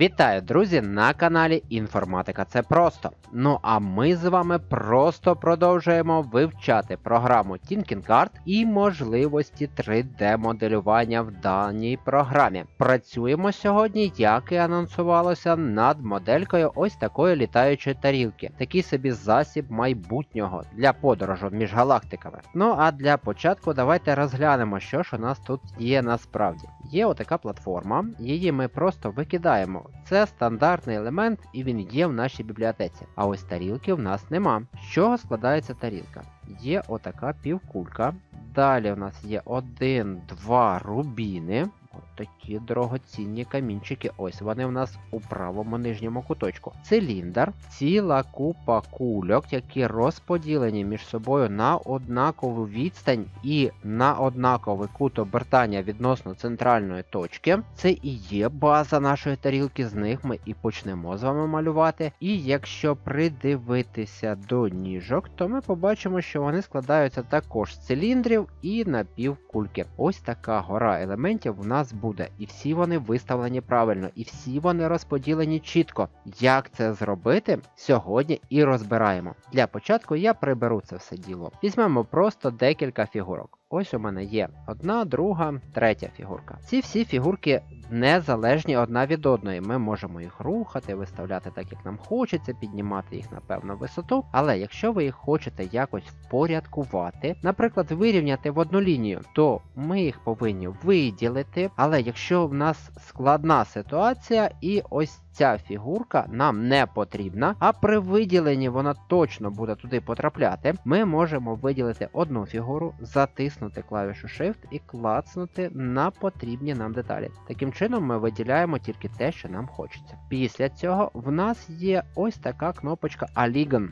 Вітаю, друзі, на каналі Інформатика Це просто. Ну а ми з вами просто продовжуємо вивчати програму Thinking Card і можливості 3D-моделювання в даній програмі. Працюємо сьогодні, як і анонсувалося, над моделькою ось такої літаючої тарілки. Такий собі засіб майбутнього для подорожу між галактиками. Ну а для початку давайте розглянемо, що ж у нас тут є насправді. Є отака платформа, її ми просто викидаємо. Це стандартний елемент, і він є в нашій бібліотеці. А ось тарілки в нас нема. З чого складається тарілка? Є отака півкулька. Далі у нас є один-два рубіни. Такі дорогоцінні камінчики. Ось вони в нас у правому нижньому куточку. Циліндр, ціла купа кульок, які розподілені між собою на однакову відстань і на однаковий кут обертання відносно центральної точки. Це і є база нашої тарілки, з них ми і почнемо з вами малювати. І якщо придивитися до ніжок, то ми побачимо, що вони складаються також з циліндрів і напівкульки. Ось така гора елементів у нас буде. І всі вони виставлені правильно, і всі вони розподілені чітко. Як це зробити, сьогодні і розбираємо. Для початку я приберу це все діло. Візьмемо просто декілька фігурок. Ось у мене є одна, друга, третя фігурка. Ці всі фігурки незалежні одна від одної. Ми можемо їх рухати, виставляти так, як нам хочеться, піднімати їх на певну висоту. Але якщо ви їх хочете якось впорядкувати, наприклад, вирівняти в одну лінію, то ми їх повинні виділити. Але якщо в нас складна ситуація, і ось ця фігурка нам не потрібна, а при виділенні вона точно буде туди потрапляти, ми можемо виділити одну фігуру, затиснути клавішу Shift і клацнути на потрібні нам деталі. Таким чином ми виділяємо тільки те, що нам хочеться. Після цього в нас є ось така кнопочка Aligan.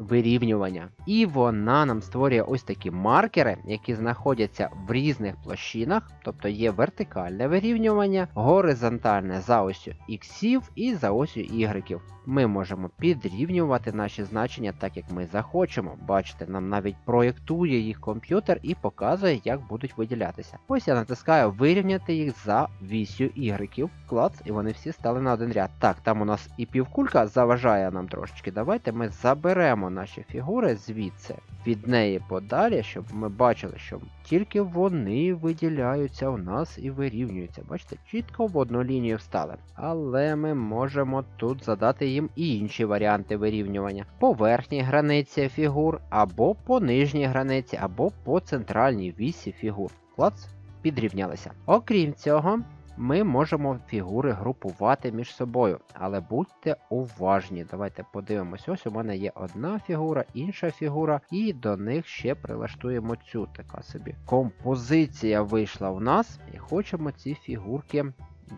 Вирівнювання. І вона нам створює ось такі маркери, які знаходяться в різних площинах, тобто є вертикальне вирівнювання, горизонтальне за осю іксів і за осю ігреків. Ми можемо підрівнювати наші значення так, як ми захочемо. Бачите, нам навіть проєктує їх комп'ютер і показує, як будуть виділятися. Ось я натискаю вирівняти їх за вісю ігреків. Клац, і вони всі стали на один ряд. Так, там у нас і півкулька заважає нам трошечки. Давайте ми заберемо наші фігури звідси від неї подалі, щоб ми бачили, що тільки вони виділяються у нас і вирівнюються. Бачите, чітко в одну лінію встали. Але ми можемо тут задати їм і інші варіанти вирівнювання. По верхній границі фігур, або по нижній границі, або по центральній вісі фігур. Клац, підрівнялися. Окрім цього. Ми можемо фігури групувати між собою, але будьте уважні. Давайте подивимось. Ось у мене є одна фігура, інша фігура, і до них ще прилаштуємо цю така собі. Композиція вийшла в нас, і хочемо ці фігурки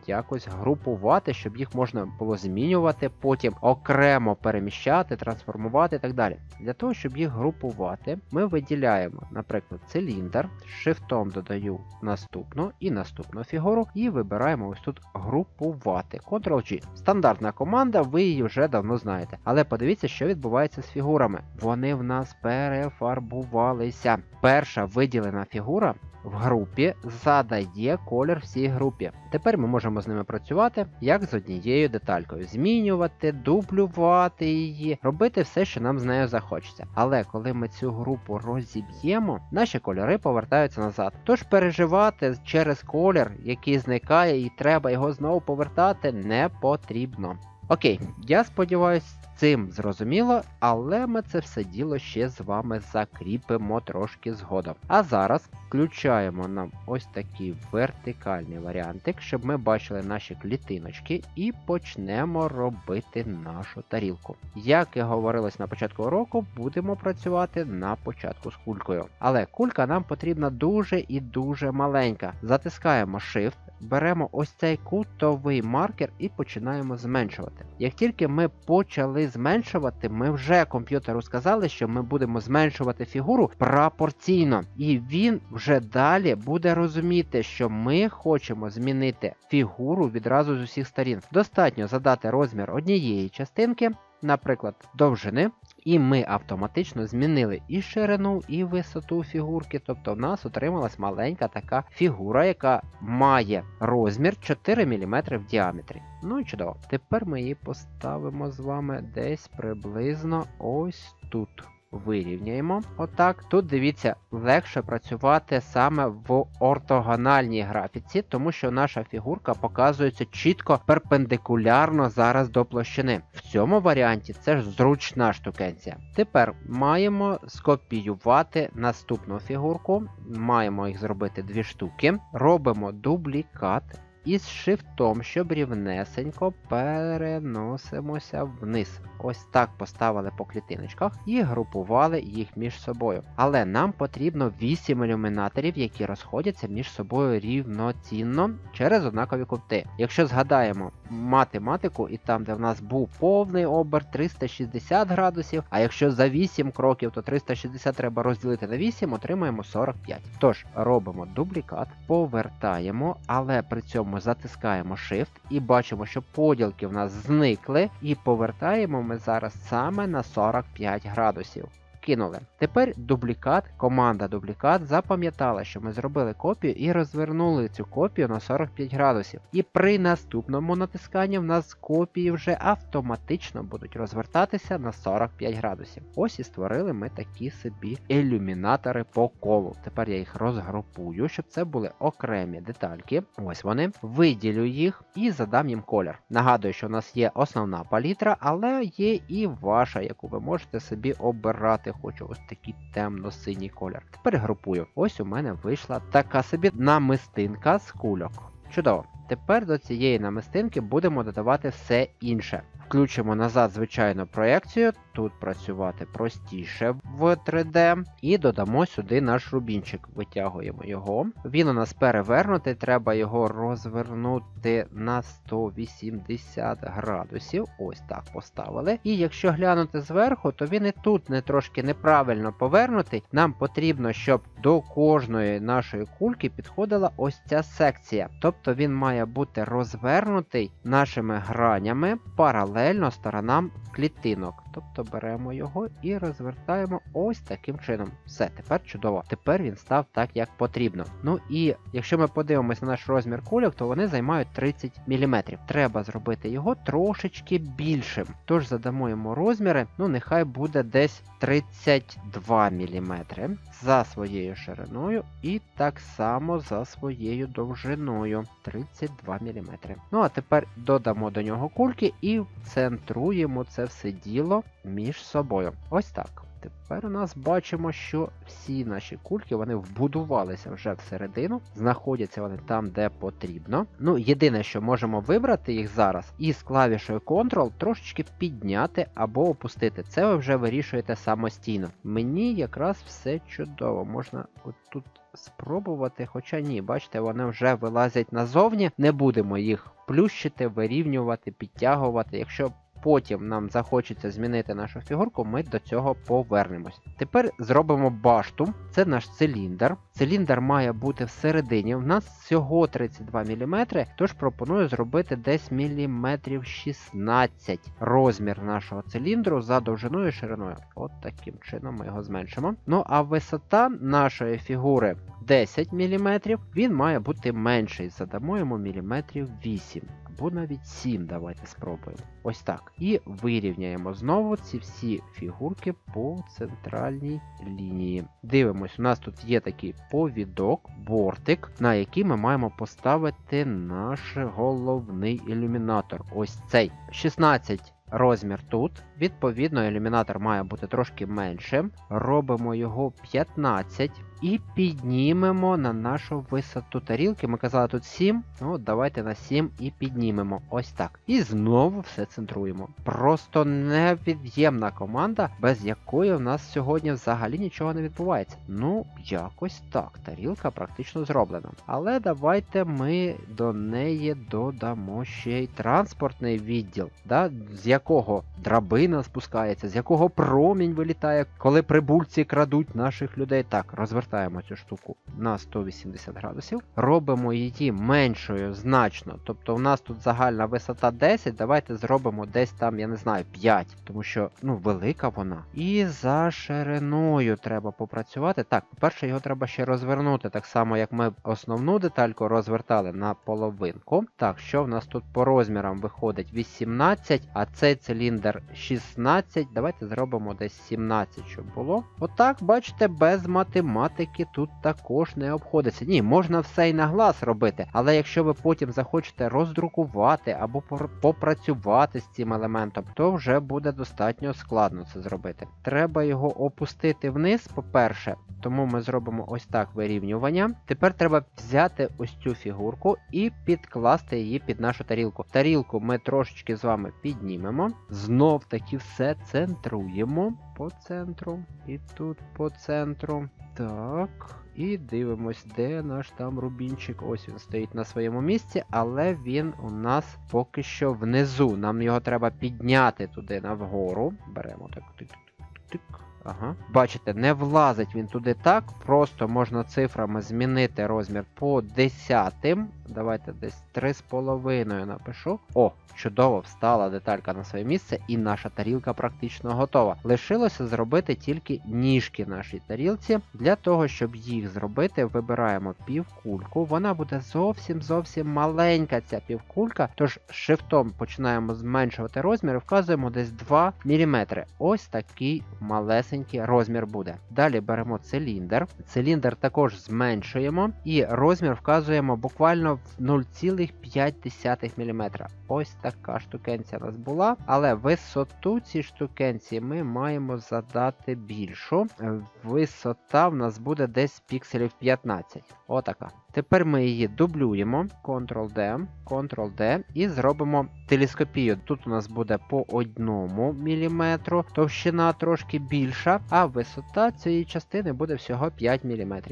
якось групувати, щоб їх можна було змінювати, потім окремо переміщати, трансформувати і так далі. Для того, щоб їх групувати, ми виділяємо, наприклад, циліндр, шифтом додаю наступну і наступну фігуру, і вибираємо ось тут групувати. Ctrl-G. Стандартна команда, ви її вже давно знаєте. Але подивіться, що відбувається з фігурами. Вони в нас перефарбувалися. Перша виділена фігура в групі задає колір всій групі. Тепер ми можемо з ними працювати як з однією деталькою, змінювати, дублювати її, робити все, що нам з нею захочеться. Але коли ми цю групу розіб'ємо, наші кольори повертаються назад. Тож переживати через колір, який зникає, і треба його знову повертати, не потрібно. Окей, я сподіваюся, цим зрозуміло, але ми це все діло ще з вами закріпимо трошки згодом. А зараз включаємо нам ось такий вертикальний варіантик, щоб ми бачили наші клітиночки і почнемо робити нашу тарілку. Як і говорилось на початку уроку, будемо працювати на початку з кулькою. Але кулька нам потрібна дуже і дуже маленька. Затискаємо Shift. Беремо ось цей кутовий маркер і починаємо зменшувати. Як тільки ми почали зменшувати, ми вже комп'ютеру сказали, що ми будемо зменшувати фігуру пропорційно. І він вже далі буде розуміти, що ми хочемо змінити фігуру відразу з усіх сторін. Достатньо задати розмір однієї частинки, наприклад, довжини. І ми автоматично змінили і ширину, і висоту фігурки. Тобто в нас отрималась маленька така фігура, яка має розмір 4 мм в діаметрі. Ну і чудово. Тепер ми її поставимо з вами десь приблизно ось тут. Вирівняємо. Отак. Тут дивіться, легше працювати саме в ортогональній графіці, тому що наша фігурка показується чітко перпендикулярно зараз до площини. В цьому варіанті це ж зручна штукенція. Тепер маємо скопіювати наступну фігурку. Маємо їх зробити дві штуки. Робимо дублікат. І з шифтом, щоб рівнесенько переносимося вниз. Ось так поставили по клітиночках і групували їх між собою. Але нам потрібно 8 ілюмінаторів, які розходяться між собою рівноцінно через однакові кути. Якщо згадаємо математику, і там, де в нас був повний оберт 360 градусів, а якщо за 8 кроків, то 360 треба розділити на 8, отримаємо 45. Тож робимо дублікат, повертаємо, але при цьому затискаємо Shift і бачимо, що поділки в нас зникли, і повертаємо ми зараз саме на 45 градусів. Кинули. Тепер дублікат, команда дублікат запам'ятала, що ми зробили копію і розвернули цю копію на 45 градусів. І при наступному натисканні в нас копії вже автоматично будуть розвертатися на 45 градусів. Ось і створили ми такі собі ілюмінатори по колу. Тепер я їх розгрупую, щоб це були окремі детальки. Ось вони. Виділю їх і задам їм колір. Нагадую, що у нас є основна палітра, але є і ваша, яку ви можете собі обирати хочу ось такий темно-синій колір. Тепер групую. Ось у мене вийшла така собі намистинка з кульок. Чудово. Тепер до цієї намистинки будемо додавати все інше. Включимо назад звичайну проекцію, тут працювати простіше в 3D, і додамо сюди наш рубінчик. Витягуємо його. Він у нас перевернутий, треба його розвернути на 180 градусів. Ось так поставили. І якщо глянути зверху, то він і тут не трошки неправильно повернутий. Нам потрібно, щоб до кожної нашої кульки підходила ось ця секція. Тобто він має бути розвернутий нашими гранями паралельно сторонам клітинок. Тобто беремо його і розвертаємо ось таким чином. Все, тепер чудово. Тепер він став так, як потрібно. Ну і якщо ми подивимося на наш розмір кульок, то вони займають 30 мм. Треба зробити його трошечки більшим. Тож задамо йому розміри, ну нехай буде десь 32 мм за своєю шириною і так само за своєю довжиною 32 мм. Ну а тепер додамо до нього кульки і центруємо це все діло між собою. Ось так. Тепер у нас бачимо, що всі наші кульки вони вбудувалися вже всередину, знаходяться вони там, де потрібно. Ну, єдине, що можемо вибрати їх зараз, і з клавішою Ctrl трошечки підняти або опустити. Це ви вже вирішуєте самостійно. Мені якраз все чудово. Можна отут спробувати, хоча ні, бачите, вони вже вилазять назовні. Не будемо їх плющити, вирівнювати, підтягувати. Якщо потім нам захочеться змінити нашу фігурку, ми до цього повернемось. Тепер зробимо башту, це наш циліндр. Циліндр має бути всередині. У нас всього 32 мм, тож пропоную зробити десь міліметрів 16 розмір нашого циліндру за довжиною і шириною. От таким чином ми його зменшимо. Ну а висота нашої фігури 10 мм, він має бути менший. Задамо йому міліметрів 8 або навіть 7. Давайте спробуємо. Ось так. І вирівняємо знову ці всі фігурки по центральній лінії. Дивимось, у нас тут є такий повідок, бортик, на який ми маємо поставити наш головний ілюмінатор. Ось цей 16. Розмір тут, відповідно, ілюмінатор має бути трошки меншим. Робимо його 15 і піднімемо на нашу висоту тарілки. Ми казали тут 7. Ну, давайте на 7 і піднімемо. Ось так. І знову все центруємо. Просто невід'ємна команда, без якої в нас сьогодні взагалі нічого не відбувається. Ну, якось так. Тарілка практично зроблена. Але давайте ми до неї додамо ще й транспортний відділ, да, з якого драбина спускається, з якого промінь вилітає, коли прибульці крадуть наших людей. Так, розвертаємо розвертаємо цю штуку на 180 градусів, робимо її меншою значно. Тобто у нас тут загальна висота 10, давайте зробимо десь там, я не знаю, 5, тому що ну, велика вона. І за шириною треба попрацювати. Так, по-перше, його треба ще розвернути, так само, як ми основну детальку розвертали на половинку. Так, що в нас тут по розмірам виходить 18, а цей циліндр 16. Давайте зробимо десь 17, щоб було. Отак, бачите, без математики тут також не обходиться. Ні, можна все і на глаз робити, але якщо ви потім захочете роздрукувати або попрацювати з цим елементом, то вже буде достатньо складно це зробити. Треба його опустити вниз, по-перше, тому ми зробимо ось так вирівнювання. Тепер треба взяти ось цю фігурку і підкласти її під нашу тарілку. Тарілку ми трошечки з вами піднімемо. Знов таки все центруємо по центру. І тут по центру. Так. І дивимось, де наш там рубінчик. Ось він стоїть на своєму місці, але він у нас поки що внизу. Нам його треба підняти туди навгору. Беремо так. Тик-тик-тик-тик. Ага. Бачите, не влазить він туди так. Просто можна цифрами змінити розмір по десятим. Давайте десь 3,5 напишу. О, чудово, встала деталька на своє місце, і наша тарілка практично готова. Лишилося зробити тільки ніжки нашій тарілці. Для того, щоб їх зробити, вибираємо півкульку. Вона буде зовсім зовсім маленька, ця півкулька. Тож шифтом починаємо зменшувати розмір і вказуємо десь 2 мм. Ось такий малесенький розмір буде. Далі беремо циліндр. Циліндр також зменшуємо і розмір вказуємо буквально 0,5 мм. Ось така штукенція у нас була, але висоту цієї штукенції ми маємо задати більшу. Висота в нас буде десь пікселів 15. Отака. Тепер ми її дублюємо. Ctrl-D, Ctrl-D і зробимо телескопію. Тут у нас буде по 1 мм, товщина трошки більша, а висота цієї частини буде всього 5 мм.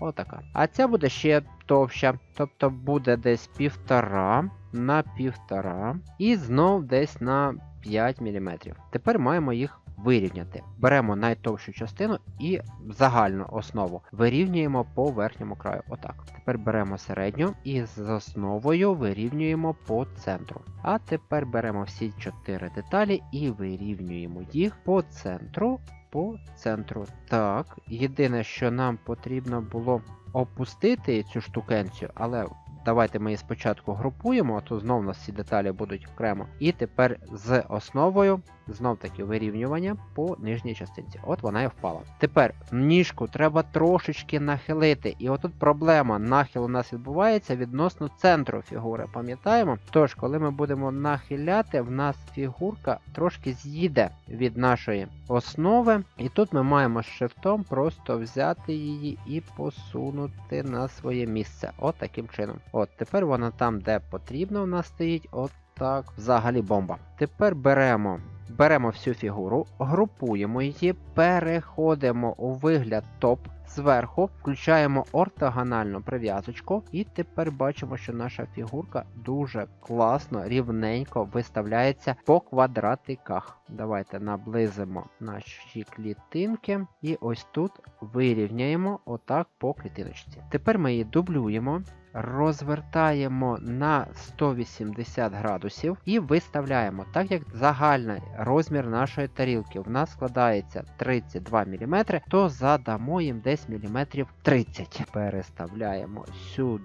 Отака. А ця буде ще товща, тобто буде десь півтора на півтора і знов десь на 5 мм. Тепер маємо їх вирівняти. Беремо найтовщу частину і загальну основу вирівнюємо по верхньому краю. Отак. Тепер беремо середню і з основою вирівнюємо по центру. А тепер беремо всі чотири деталі і вирівнюємо їх по центру. По центру. Так, єдине, що нам потрібно було опустити цю штукенцію, але давайте ми її спочатку групуємо, а то знов у нас ці деталі будуть окремо. І тепер з основою знов таки вирівнювання по нижній частинці. От вона і впала. Тепер ніжку треба трошечки нахилити. І отут проблема. Нахил у нас відбувається відносно центру фігури, пам'ятаємо? Тож, коли ми будемо нахиляти, в нас фігурка трошки з'їде від нашої основи. І тут ми маємо з шифтом просто взяти її і посунути на своє місце. От таким чином. От тепер вона там, де потрібно, в нас стоїть. От так, взагалі бомба. Тепер беремо. Беремо всю фігуру, групуємо її, переходимо у вигляд топ зверху, включаємо ортогональну прив'язочку, і тепер бачимо, що наша фігурка дуже класно, рівненько виставляється по квадратиках. Давайте наблизимо наші клітинки, і ось тут вирівняємо отак по клітиночці. Тепер ми її дублюємо. Розвертаємо на 180 градусів і виставляємо, так як загальний розмір нашої тарілки в нас складається 32 мм, то задамо їм десь мм 30 Переставляємо сюди.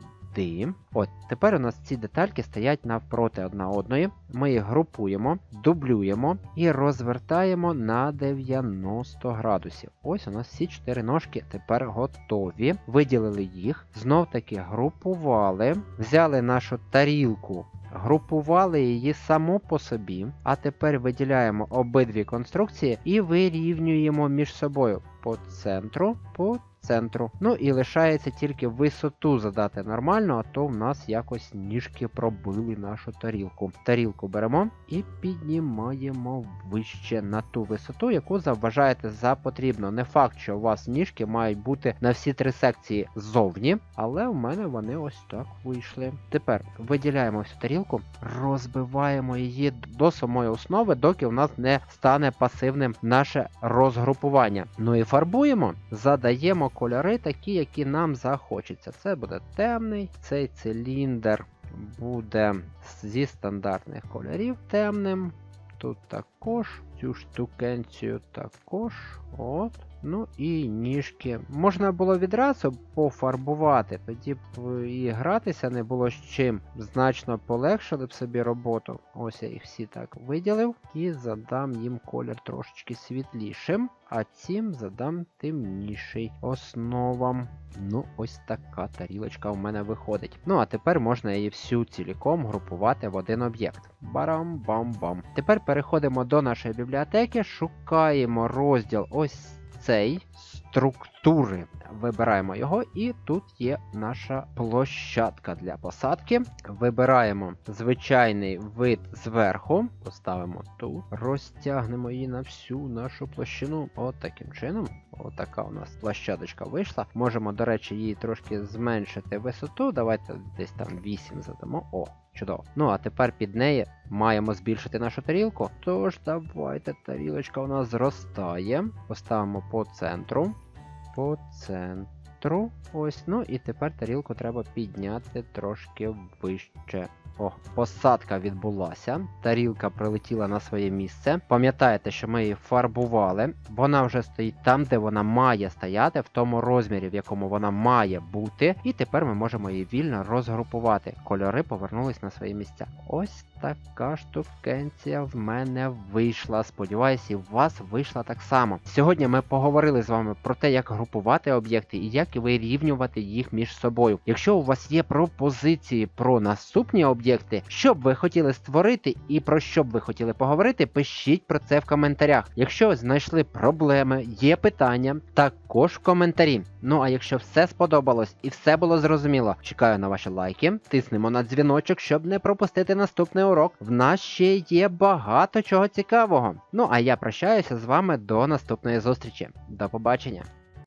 От, тепер у нас ці детальки стоять навпроти одна одної. Ми їх групуємо, дублюємо і розвертаємо на 90 градусів. Ось у нас всі чотири ножки тепер готові. Виділили їх, знов таки групували, взяли нашу тарілку. Групували її само по собі, а тепер виділяємо обидві конструкції і вирівнюємо між собою по центру, по центру. Ну і лишається тільки висоту задати нормально, а то в нас якось ніжки пробили нашу тарілку. Тарілку беремо і піднімаємо вище на ту висоту, яку заважаєте за потрібно. Не факт, що у вас ніжки мають бути на всі три секції ззовні, але в мене вони ось так вийшли. Тепер виділяємо всю тарілку, розбиваємо її до самої основи, доки у нас не стане пасивним наше розгрупування. Ну і фарбуємо, задаємо кольори, такі, які нам захочеться. Це буде темний, цей циліндр буде зі стандартних кольорів темним. Тут також цю штукенцію також. От. Ну і ніжки. Можна було відразу пофарбувати, тоді б і гратися не було з чим. Значно полегшили б собі роботу. Ось я їх всі так виділив. І задам їм колір трошечки світлішим, а цим задам темніший основам. Ну, ось така тарілочка в мене виходить. Ну, а тепер можна її всю ціліком групувати в один об'єкт. Барам-бам-бам. Тепер переходимо до нашої бібліотеки, шукаємо розділ ось цей структури. Вибираємо його, і тут є наша площадка для посадки. Вибираємо звичайний вид зверху, поставимо тут, розтягнемо її на всю нашу площину. От таким чином. Отака у нас площадочка вийшла. Можемо, до речі, її трошки зменшити висоту. Давайте десь там 8 задамо. О, чудово. Ну а тепер під неї маємо збільшити нашу тарілку. Тож давайте тарілочка у нас зростає. Поставимо по центру. По центру. Ось. Ну і тепер тарілку треба підняти трошки вище. О, посадка відбулася. Тарілка прилетіла на своє місце. Пам'ятаєте, що ми її фарбували. Вона вже стоїть там, де вона має стояти, в тому розмірі, в якому вона має бути. І тепер ми можемо її вільно розгрупувати. Кольори повернулись на свої місця. Ось така штукенція в мене вийшла. Сподіваюсь, і в вас вийшла так само. Сьогодні ми поговорили з вами про те, як групувати об'єкти і як вирівнювати їх між собою. Якщо у вас є пропозиції про наступні об'єкти, що б ви хотіли створити і про що б ви хотіли поговорити, пишіть про це в коментарях. Якщо знайшли проблеми, є питання, також в коментарі. Ну а якщо все сподобалось і все було зрозуміло, чекаю на ваші лайки, тиснемо на дзвіночок, щоб не пропустити наступний урок. В нас ще є багато чого цікавого. Ну а я прощаюся з вами до наступної зустрічі. До побачення.